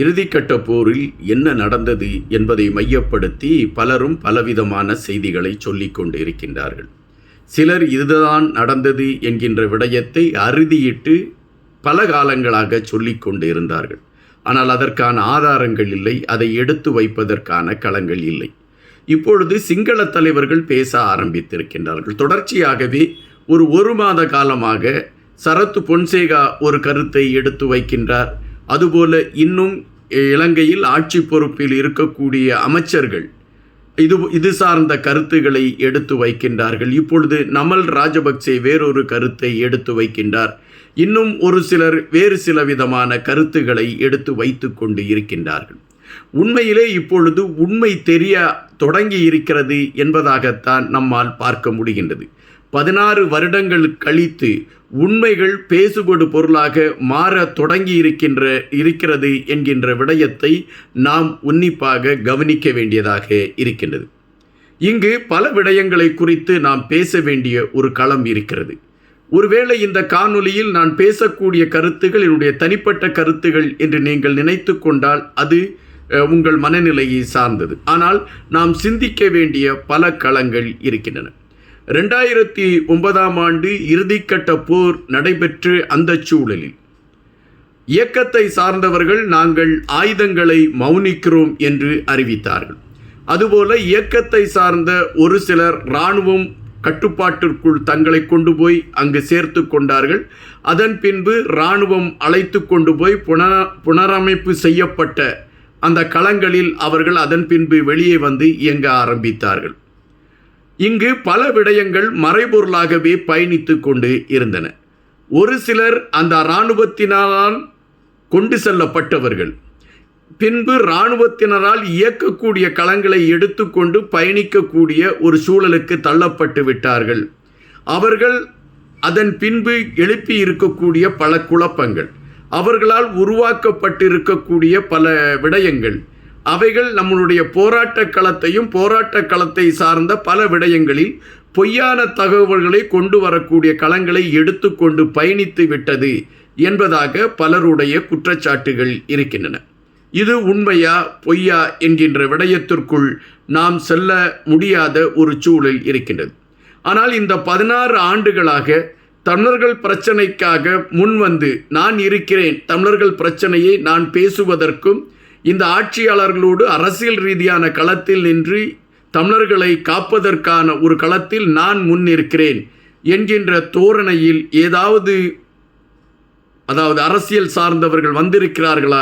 இறுதிக்கட்ட போரில் என்ன நடந்தது என்பதை மையப்படுத்தி பலரும் பலவிதமான செய்திகளை சொல்லிக் கொண்டிருக்கின்றார்கள். சிலர் இதுதான் நடந்தது என்கின்ற விடயத்தை அறுதியிட்டு பல காலங்களாக சொல்லிக் கொண்டு இருந்தார்கள் ஆனால் அதற்கான ஆதாரங்கள் இல்லை அதை எடுத்து வைப்பதற்கான களங்கள் இல்லை. இப்பொழுது சிங்கள தலைவர்கள் பேச ஆரம்பித்திருக்கின்றார்கள். தொடர்ச்சியாகவே ஒரு ஒரு மாத காலமாக சரத்து பொன்சேகா ஒரு கருத்தை எடுத்து வைக்கின்றார். அதுபோல இன்னும் இலங்கையில் ஆட்சி பொறுப்பில் இருக்கக்கூடிய அமைச்சர்கள் இது இது சார்ந்த கருத்துக்களை எடுத்து வைக்கின்றார்கள். இப்பொழுது நமல் ராஜபக்சே வேறொரு கருத்தை எடுத்து வைக்கின்றார். இன்னும் ஒரு சிலர் வேறு சில விதமான கருத்துக்களை எடுத்து வைத்து கொண்டு இருக்கின்றார்கள். உண்மையிலே இப்பொழுது உண்மை தெரிய தொடங்கி இருக்கிறது என்பதாகத்தான் நம்மால் பார்க்க முடிகின்றது. பதினாறு வருடங்கள் கழித்து உண்மைகள் பேசுபடு பொருளாக மாற தொடங்கி இருக்கின்ற இருக்கிறது என்கின்ற விடயத்தை நாம் உன்னிப்பாக கவனிக்க வேண்டியதாக இருக்கின்றது. இங்கு பல விடயங்களை குறித்து நாம் பேச வேண்டிய ஒரு களம் இருக்கிறது. ஒருவேளை இந்த காணொலியில் நான் பேசக்கூடிய கருத்துகள் என்னுடைய தனிப்பட்ட கருத்துகள் என்று நீங்கள் நினைத்து கொண்டால் அது உங்கள் மனநிலையை சார்ந்தது. ஆனால் நாம் சிந்திக்க வேண்டிய பல களங்கள் இருக்கின்றன. ரெண்டாயிரத்தி ஒன்பதாம் ஆண்டு இறுதிக்கட்ட போர் நடைபெற்று அந்த சூழலில். இயக்கத்தை சார்ந்தவர்கள் நாங்கள் ஆயுதங்களை மௌனிக்கிறோம் என்று அறிவித்தார்கள். அதுபோல இயக்கத்தை சார்ந்த ஒரு சிலர் இராணுவம் கட்டுப்பாட்டிற்குள் தங்களை கொண்டு போய் அங்கு சேர்த்து கொண்டார்கள். அதன் பின்பு இராணுவம் அழைத்து கொண்டு போய் புன புனரமைப்பு செய்யப்பட்ட அந்த களங்களில் அவர்கள் அதன் பின்பு வெளியே வந்து இயங்க ஆரம்பித்தார்கள். இங்கு பல விடயங்கள் மறைபொருளாகவே பயணித்து கொண்டு இருந்தன. ஒரு சிலர் அந்த இராணுவத்தினால் கொண்டு செல்லப்பட்டவர்கள். பின்பு இராணுவத்தினரால் இயக்கக்கூடிய களங்களை எடுத்துக்கொண்டு பயணிக்கக்கூடிய ஒரு சூழலுக்கு தள்ளப்பட்டு விட்டார்கள். அவர்கள் அதன் பின்பு எழுப்பி இருக்கக்கூடிய பல குழப்பங்கள். அவர்களால் உருவாக்கப்பட்டிருக்கக்கூடிய பல விடயங்கள். அவைகள் நம்மளுடைய போராட்ட களத்தையும் போராட்ட களத்தை சார்ந்த பல விடயங்களில் பொய்யான தகவல்களை கொண்டு வரக்கூடிய களங்களை எடுத்துக்கொண்டு பயணித்து விட்டது என்பதாக பலருடைய குற்றச்சாட்டுகள் இருக்கின்றன. இது உண்மையா பொய்யா என்கின்ற விடயத்திற்குள் நாம் செல்ல முடியாத ஒரு சூழல் இருக்கின்றது. ஆனால் இந்த பதினாறு ஆண்டுகளாக தமிழர்கள் பிரச்சனைக்காக முன்வந்து நான் இருக்கிறேன் தமிழர்கள் பிரச்சனையை நான் பேசுவதற்கும் இந்த ஆட்சியாளர்களோடு அரசியல் ரீதியான களத்தில் நின்று தமிழர்களை காப்பதற்கான ஒரு களத்தில் நான் முன் இருக்கிறேன் என்கின்ற தோரணையில் ஏதாவது அதாவது அரசியல் சார்ந்தவர்கள் வந்திருக்கிறார்களா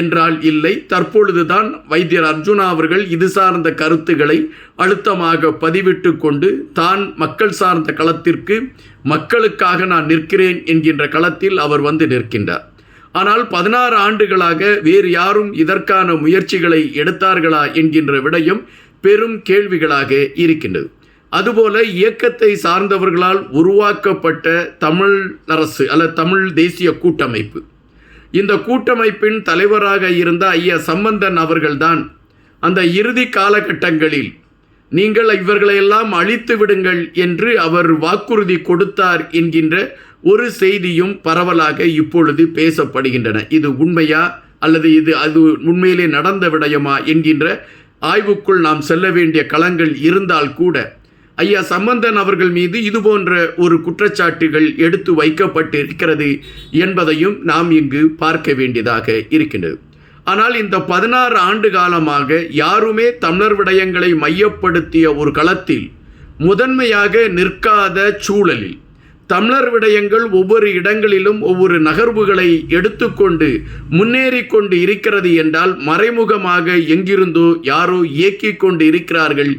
என்றால் இல்லை. தற்பொழுதுதான் வைத்தியர் அர்ஜுனா அவர்கள் இது சார்ந்த கருத்துக்களை அழுத்தமாக பதிவிட்டு கொண்டு தான் மக்கள் சார்ந்த களத்திற்கு மக்களுக்காக நான் நிற்கிறேன் என்கின்ற களத்தில் அவர் வந்து நிற்கின்றார். ஆனால் பதினாறு ஆண்டுகளாக வேறு யாரும் இதற்கான முயற்சிகளை எடுத்தார்களா என்கின்ற விடயம் பெரும் கேள்விகளாக இருக்கின்றது. அதுபோல இயக்கத்தை சார்ந்தவர்களால் உருவாக்கப்பட்ட தமிழ் அரசு அல்லது தமிழ் தேசிய கூட்டமைப்பு. இந்த கூட்டமைப்பின் தலைவராக இருந்த ஐயா சம்பந்தன் அவர்கள்தான் அந்த இறுதி காலகட்டங்களில் நீங்கள் இவர்களையெல்லாம் அழித்து விடுங்கள் என்று அவர் வாக்குறுதி கொடுத்தார் என்கின்ற ஒரு செய்தியும் பரவலாக இப்பொழுது பேசப்படுகின்றன. இது உண்மையா? அல்லது இது அது உண்மையிலே நடந்த விடயமா? என்கின்ற ஆய்வுக்குள் நாம் செல்ல வேண்டிய களங்கள் இருந்தால் கூட ஐயா சம்பந்தன் அவர்கள் மீது இது போன்ற ஒரு குற்றச்சாட்டுகள் எடுத்து வைக்கப்பட்டிருக்கிறது என்பதையும் நாம் இங்கு பார்க்க வேண்டியதாக இருக்கின்றது. ஆனால் இந்த பதினாறு ஆண்டு காலமாக யாருமே தமிழர் விடயங்களை மையப்படுத்திய ஒரு களத்தில் முதன்மையாக நிற்காத சூழலில் தமிழர் விடயங்கள் ஒவ்வொரு இடங்களிலும் ஒவ்வொரு நகர்வுகளை எடுத்துக்கொண்டு முன்னேறி கொண்டு இருக்கிறது என்றால் மறைமுகமாக எங்கிருந்தோ யாரோ இயக்கிக் கொண்டு இருக்கிறார்கள்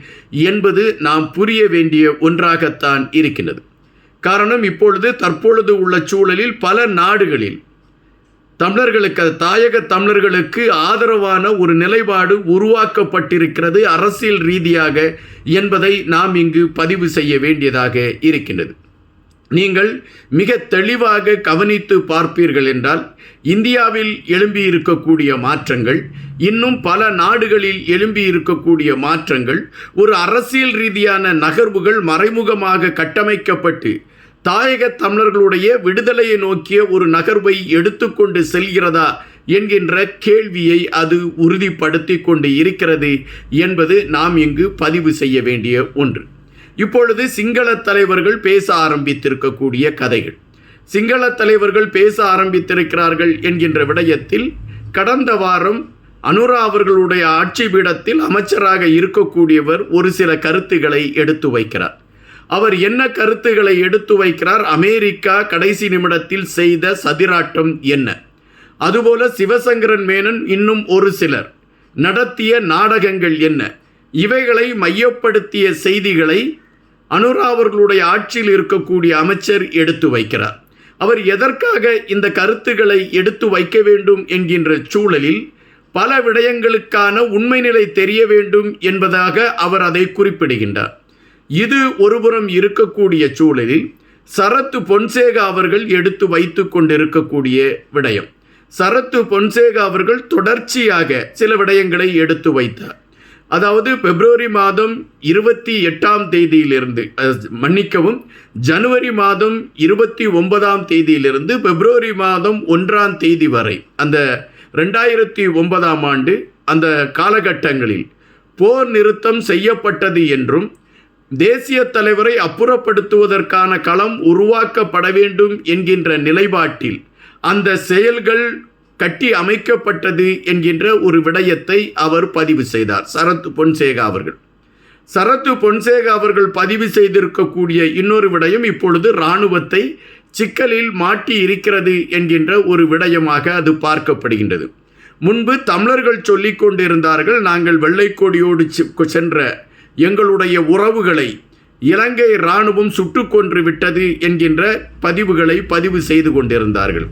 என்பது நாம் புரிய வேண்டிய ஒன்றாகத்தான் இருக்கின்றது. காரணம் இப்பொழுது தற்பொழுது உள்ள சூழலில் பல நாடுகளில் தமிழர்களுக்கு அது தாயக தமிழர்களுக்கு ஆதரவான ஒரு நிலைப்பாடு உருவாக்கப்பட்டிருக்கிறது அரசியல் ரீதியாக என்பதை நாம் இங்கு பதிவு செய்ய வேண்டியதாக இருக்கின்றது. நீங்கள் மிக தெளிவாக கவனித்து பார்ப்பீர்கள் என்றால் இந்தியாவில் எழும்பி இருக்கக்கூடிய மாற்றங்கள் இன்னும் பல நாடுகளில் எழும்பி இருக்கக்கூடிய மாற்றங்கள் ஒரு அரசியல் ரீதியான நகர்வுகள் மறைமுகமாக கட்டமைக்கப்பட்டு தாயக தமிழர்களுடைய விடுதலையை நோக்கிய ஒரு நகர்வை எடுத்துக்கொண்டு செல்கிறதா என்கின்ற கேள்வியை அது உறுதிப்படுத்தி கொண்டு இருக்கிறது என்பது நாம் இங்கு பதிவு செய்ய வேண்டிய ஒன்று. இப்பொழுது சிங்கள தலைவர்கள் பேச ஆரம்பித்திருக்கக்கூடிய கதைகள். சிங்கள தலைவர்கள் பேச ஆரம்பித்திருக்கிறார்கள் என்கின்ற விடயத்தில் கடந்த வாரம் அனுரா அவர்களுடைய ஆட்சி பீடத்தில் அமைச்சராக இருக்கக்கூடியவர் ஒரு சில கருத்துக்களை எடுத்து வைக்கிறார். அவர் என்ன கருத்துக்களை எடுத்து வைக்கிறார்? அமெரிக்கா கடைசி நிமிடத்தில் செய்த சதிராட்டம் என்ன? அதுபோல சிவசங்கரன் மேனன் இன்னும் ஒரு சிலர். நடத்திய நாடகங்கள் என்ன? இவைகளை மையப்படுத்திய செய்திகளை அனுரா அவர்களுடைய ஆட்சியில் இருக்கக்கூடிய அமைச்சர் எடுத்து வைக்கிறார். அவர் எதற்காக இந்த கருத்துக்களை எடுத்து வைக்க வேண்டும் என்கின்ற சூழலில் பல விடயங்களுக்கான உண்மை நிலை தெரிய வேண்டும் என்பதாக அவர் அதை குறிப்பிடுகின்றார். இது ஒருபுறம் இருக்கக்கூடிய சூழலில் சரத்து பொன்சேகா அவர்கள் எடுத்து வைத்து கொண்டிருக்கக்கூடிய விடயம். சரத்து பொன்சேகா அவர்கள் தொடர்ச்சியாக சில விடயங்களை எடுத்து வைத்தார். அதாவது பிப்ரவரி மாதம் இருபத்தி எட்டாம் தேதியிலிருந்து மன்னிக்கவும் ஜனவரி மாதம் இருபத்தி ஒன்பதாம் தேதியிலிருந்து பிப்ரவரி மாதம் ஒன்றாம் தேதி வரை அந்த ரெண்டாயிரத்தி ஒன்பதாம் ஆண்டு அந்த காலகட்டங்களில் போர் நிறுத்தம் செய்யப்பட்டது என்றும் தேசிய தலைவரை அப்புறப்படுத்துவதற்கான களம் உருவாக்கப்பட வேண்டும் என்கின்ற நிலைப்பாட்டில் அந்த செயல்கள் கட்டி அமைக்கப்பட்டது என்கின்ற ஒரு விடயத்தை அவர் பதிவு செய்தார். சரத் பொன்சேகா அவர்கள். சரத்து பொன்சேகா அவர்கள் பதிவு செய்திருக்கக்கூடிய இன்னொரு விடயம் இப்பொழுது இராணுவத்தை சிக்கலில் மாட்டி இருக்கிறது என்கின்ற ஒரு விடயமாக அது பார்க்கப்படுகின்றது. முன்பு தமிழர்கள் சொல்லிக் கொண்டிருந்தார்கள் நாங்கள் வெள்ளைக்கொடியோடு சென்ற எங்களுடைய உறவுகளை இலங்கை இராணுவம் சுட்டு கொன்று விட்டது என்கின்ற பதிவுகளை பதிவு செய்து கொண்டிருந்தார்கள்.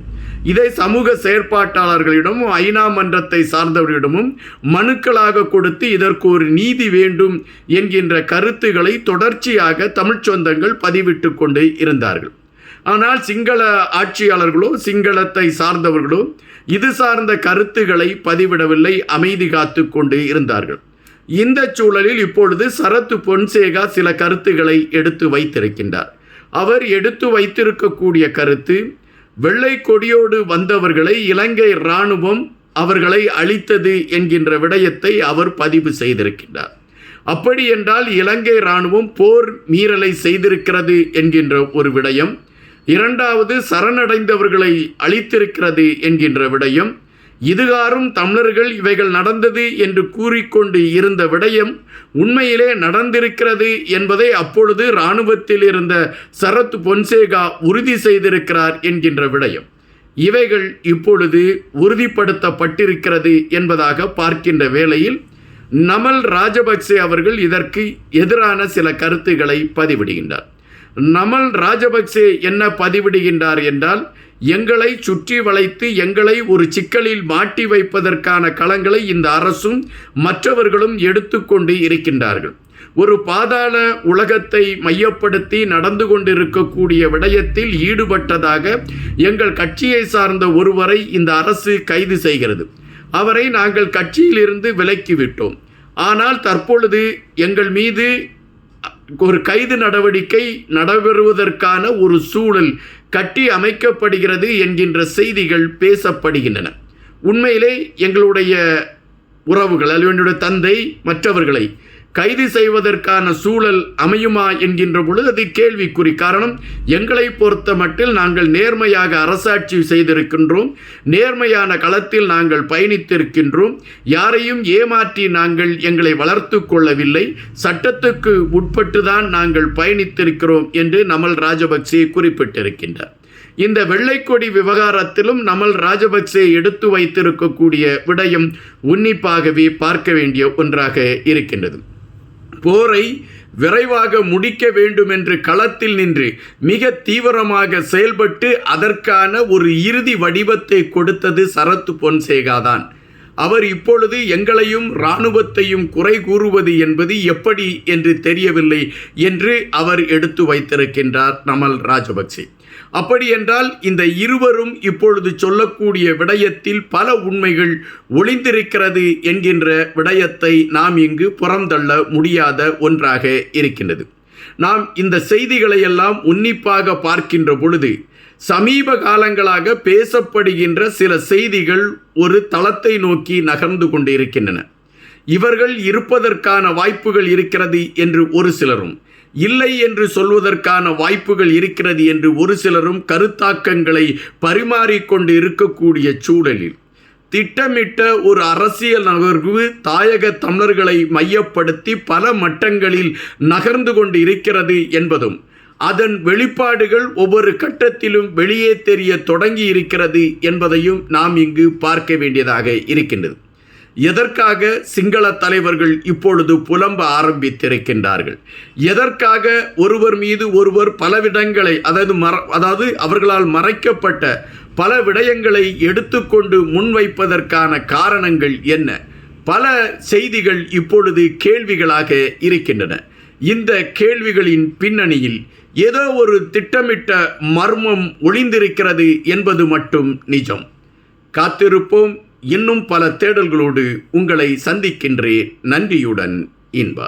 இதை சமூக செயற்பாட்டாளர்களிடமும் ஐநா மன்றத்தை சார்ந்தவர்களிடமும் மனுக்களாக கொடுத்து இதற்கு ஒரு நீதி வேண்டும் என்கின்ற கருத்துக்களை தொடர்ச்சியாக தமிழ்ச் சொந்தங்கள் பதிவிட்டு கொண்டு இருந்தார்கள். ஆனால் சிங்கள ஆட்சியாளர்களோ சிங்களத்தை சார்ந்தவர்களோ இது சார்ந்த கருத்துக்களை பதிவிடவில்லை அமைதி காத்து கொண்டு இருந்தார்கள். இந்த சூழலில் இப்பொழுது சரத்து பொன்சேகா சில கருத்துக்களை எடுத்து வைத்திருக்கின்றார். அவர் எடுத்து வைத்திருக்கக்கூடிய கருத்து வெள்ளை கொடியோடு வந்தவர்களை இலங்கை இராணுவம் அவர்களை அழித்தது என்கின்ற விடயத்தை அவர் பதிவு செய்திருக்கின்றார். அப்படி என்றால் இலங்கை இராணுவம் போர் மீறலை செய்திருக்கிறது என்கின்ற ஒரு விடயம் இரண்டாவது சரணடைந்தவர்களை அழித்திருக்கிறது என்கின்ற விடயம் இதுகாரும் தமிழர்கள் இவைகள் நடந்தது என்று கூறிக்கொண்டு இருந்த விடயம் உண்மையிலே நடந்திருக்கிறது என்பதை அப்பொழுது இராணுவத்தில் இருந்த சரத் பொன்சேகா உறுதி செய்திருக்கிறார் என்கின்ற விடயம். இவைகள் இப்பொழுது உறுதிப்படுத்தப்பட்டிருக்கிறது என்பதாக பார்க்கின்ற வேளையில் நமல் ராஜபக்சே அவர்கள் இதற்கு எதிரான சில கருத்துக்களை பதிவிடுகின்றார். நமல் ராஜபக்சே என்ன பதிவிடுகின்றார் என்றால் எங்களை சுற்றி வளைத்து எங்களை ஒரு சிக்கலில் மாட்டி வைப்பதற்கான களங்களை இந்த அரசும் மற்றவர்களும் எடுத்துக்கொண்டு இருக்கின்றார்கள். ஒரு பாதாள உலகத்தை மையப்படுத்தி நடந்து கொண்டிருக்கக்கூடிய விடயத்தில் ஈடுபட்டதாக எங்கள் கட்சியை சார்ந்த ஒருவரை இந்த அரசு கைது செய்கிறது. அவரை நாங்கள் கட்சியிலிருந்து விலக்கிவிட்டோம் ஆனால் தற்பொழுது எங்கள் மீது ஒரு கைது நடவடிக்கை நடைபெறுவதற்கான ஒரு சூழல் கட்டி அமைக்கப்படுகிறது என்கின்ற செய்திகள் பேசப்படுகின்றன. உண்மையிலே எங்களுடைய உறவுகள் அல்லது என்னுடைய தந்தை மற்றவர்களை கைது செய்வதற்கான சூழல் அமையுமா என்கின்ற பொழுது அது கேள்விக்குறி. காரணம் எங்களை பொறுத்த மட்டில் நாங்கள் நேர்மையாக அரசாட்சி செய்திருக்கின்றோம். நேர்மையான களத்தில் நாங்கள் பயணித்திருக்கின்றோம். யாரையும் ஏமாற்றி நாங்கள் எங்களை வளர்த்து கொள்ளவில்லை. சட்டத்துக்கு உட்பட்டு தான் நாங்கள் பயணித்திருக்கிறோம் என்று நமல் ராஜபக்சே குறிப்பிட்டிருக்கின்றார். இந்த வெள்ளைக்கொடி விவகாரத்திலும் நமல் ராஜபக்சே எடுத்து வைத்திருக்கக்கூடிய விடயம் உன்னிப்பாகவே பார்க்க வேண்டிய ஒன்றாக இருக்கின்றது. போரை விரைவாக முடிக்க வேண்டும் என்று களத்தில் நின்று மிக தீவிரமாக செயல்பட்டு அதற்கான ஒரு இறுதி வடிவத்தை கொடுத்தது சரத்து பொன்சேகா தான். அவர் இப்பொழுது எங்களையும் இராணுவத்தையும் குறை கூறுவது என்பது எப்படி என்று தெரியவில்லை என்று அவர் எடுத்து வைத்திருக்கின்றார். நமல் ராஜபக்சே. அப்படி என்றால் இந்த இருவரும் இப்பொழுது சொல்லக்கூடிய விடயத்தில் பல உண்மைகள் ஒளிந்திருக்கிறது என்கின்ற விடயத்தை நாம் இங்கு புறந்தள்ள முடியாத ஒன்றாக இருக்கின்றது. நாம் இந்த செய்திகளை எல்லாம் உன்னிப்பாக பார்க்கின்ற பொழுது சமீப காலங்களாக பேசப்படுகின்ற சில செய்திகள் ஒரு தளத்தை நோக்கி நகர்ந்து கொண்டிருக்கின்றன. இவர்கள் இருப்பதற்கான வாய்ப்புகள் இருக்கிறது என்று ஒரு சிலரும் இல்லை என்று சொல்வதற்கான வாய்ப்புகள் இருக்கிறது என்று ஒரு சிலரும் கருத்தாக்கங்களை பரிமாறிக்கொண்டு இருக்கக்கூடிய சூழலில். திட்டமிட்ட ஒரு அரசியல் நகர்வு தாயக தமிழர்களை மையப்படுத்தி பல மட்டங்களில் நகர்ந்து கொண்டு இருக்கிறது என்பதும் அதன் வெளிப்பாடுகள் ஒவ்வொரு கட்டத்திலும் வெளியே தெரிய தொடங்கி இருக்கிறது என்பதையும் நாம் இங்கு பார்க்க வேண்டியதாக இருக்கின்றது. எதற்காக சிங்கள தலைவர்கள் இப்பொழுது புலம்ப ஆரம்பித்திருக்கின்றார்கள்? எதற்காக ஒருவர் மீது ஒருவர் பலவிடங்களை அதாவது மற அதாவது அவர்களால் மறைக்கப்பட்ட பல விடயங்களை எடுத்துக்கொண்டு முன்வைப்பதற்கான காரணங்கள் என்ன? பல செய்திகள் இப்பொழுது கேள்விகளாக இருக்கின்றன. இந்த கேள்விகளின் பின்னணியில் ஏதோ ஒரு திட்டமிட்ட மர்மம் ஒளிந்திருக்கிறது என்பது மட்டும் நிஜம். காத்திருப்போம். இன்னும் பல தேடல்களோடு உங்களை சந்திக்கின்றேன் நன்றியுடன் இன்பா.